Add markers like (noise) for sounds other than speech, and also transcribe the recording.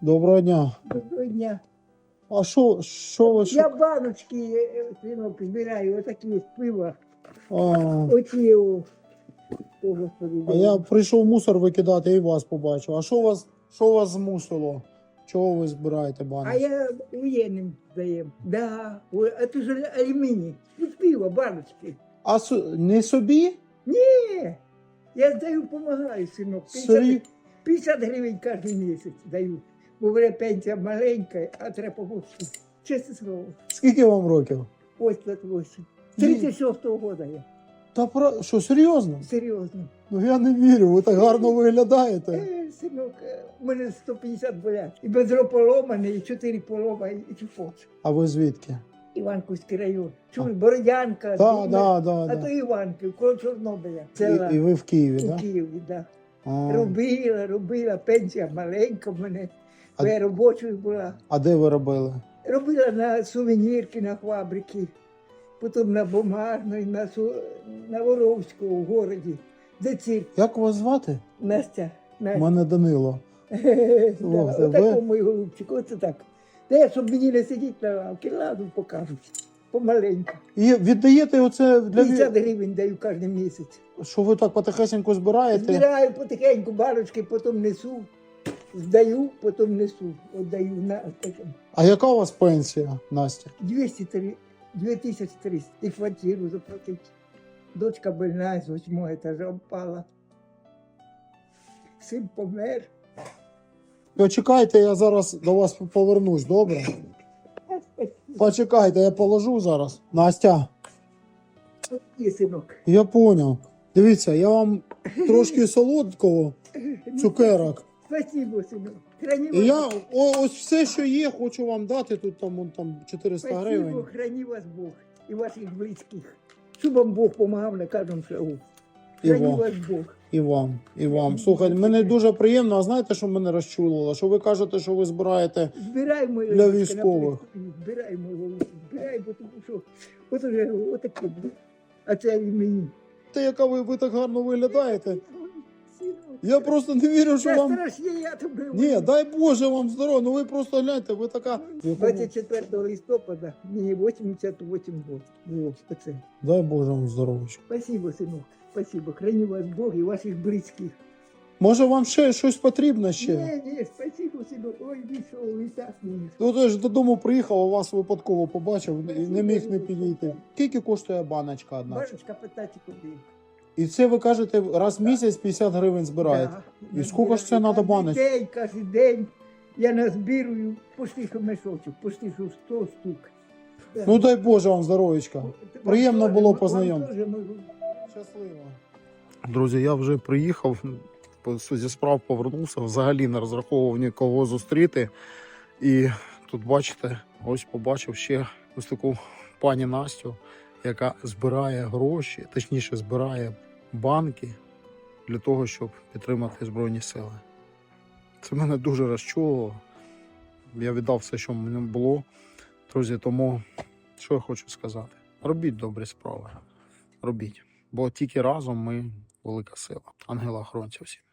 Доброго дня. Доброго дня. А що, що ви Я що? баночки, е, синок, збираю, отакі з пива. А, Оці, о, о, господи. а я прийшов мусор викидати і вас побачив. А що вас, що вас змусило? Чого ви збираєте А банки? я воєнним даєм. Да, ой, а це ж алюміній. Ну, пиво, баночки. А су- не собі? Ні, я здаю, допомагаю, синок. 50, Сері... 50 гривень кожен місяць даю. Бо вже пенсія маленька, а треба помогти. Чесне слово. Скільки вам років? 88. Ні. 36-го года я. Та про що, серйозно? Серйозно. Ну я не вірю, ви так гарно виглядаєте. Е, Синок, е, у мене 150 болять. І бедро поломане, і 4 полома, і чупоч. А ви звідки? Іванківський район. Чули, Бородянка, Так, Думе, да, да, а то да. Іванків, коло Чорнобиля. Села І, і ви в Києві, у так? Києві, да. А, Робила, робила, пенсія маленька в мене. А- я робочою була. а де ви робили? Робила на сувенірки на фабрики, потім на бумажної, на, Су... на Воровського в городі. Де цирк Як вас звати? Настя. Настя. Мене Данило. (laughs) Да, це ви? мій голубчик, оце так. Та я, щоб мені не сидіти на лавці, ладу покажуть. Помаленьку. І віддаєте оце для 50 ві- гривень даю кожен місяць. що ви так потихесенько збираєте? Збираю потихеньку баночки, потім несу. Здаю, потім несу. Отдаю на таким. А яка у вас пенсія, Настя? 203, 2300. І квартиру заплатити. Дочка больна з восьмого етажа впала. Син помер. Почекайте, я зараз до вас повернусь, добре? Почекайте, я положу зараз. Настя, є синок. я поняв. Дивіться, я вам трошки солодкого, цукерок. Спасибо, синок. Храни І вас я о, ось все, що є, хочу вам дати. Тут там, вон там 400 Спасибо, гривень. храни вас Бог і ваших близьких. Щоб вам Бог допомагав на кожному шагу. І Храни вам. вас Бог. І вам, і вам. Слухайте, мені дуже приємно, а знаєте, що мене розчулило? Що ви кажете, що ви збираєте Збирай Для військових. Збирай голубчики, збирай, бо тому що от уже отаке. А це і мені. те, яка ви, ви так гарно виглядаєте. Я просто не вірю, що вам. страшні, я тобі Ні, дай Боже вам здоров'я. Ну ви просто гляньте, ви така. 24 листопада мені 88 років було. Оце. Дай Боже вам здоров'я. Спасибо, синок. Спасибо. Храни вас Бог і ваших близьких. Може вам ще щось потрібно ще? Ні, ні, спасибо, синок. Ой, вийшов, і так мені. Ну то ж додому приїхав, а вас випадково побачив і не міг не підійти. Скільки коштує баночка одна? Бабушка питати куди. І це ви кажете, раз в місяць 50 гривень збираєте. І скільки ж це надо баночок? День, кожен день я назбирую почти що мешочок, почти що 100 штук. Ну дай Боже вам здоров'ячка. Приємно було познайомитися. Щасливо. Друзі, я вже приїхав, суті справ повернувся, взагалі не розраховував нікого зустріти. І тут, бачите, ось побачив ще ось таку пані Настю, яка збирає гроші, точніше, збирає банки для того, щоб підтримати Збройні Сили. Це мене дуже розчуло. Я віддав все, що в мене було. Друзі, тому що я хочу сказати? Робіть добрі справи. Робіть. Бо тільки разом ми велика сила. Ангела всім.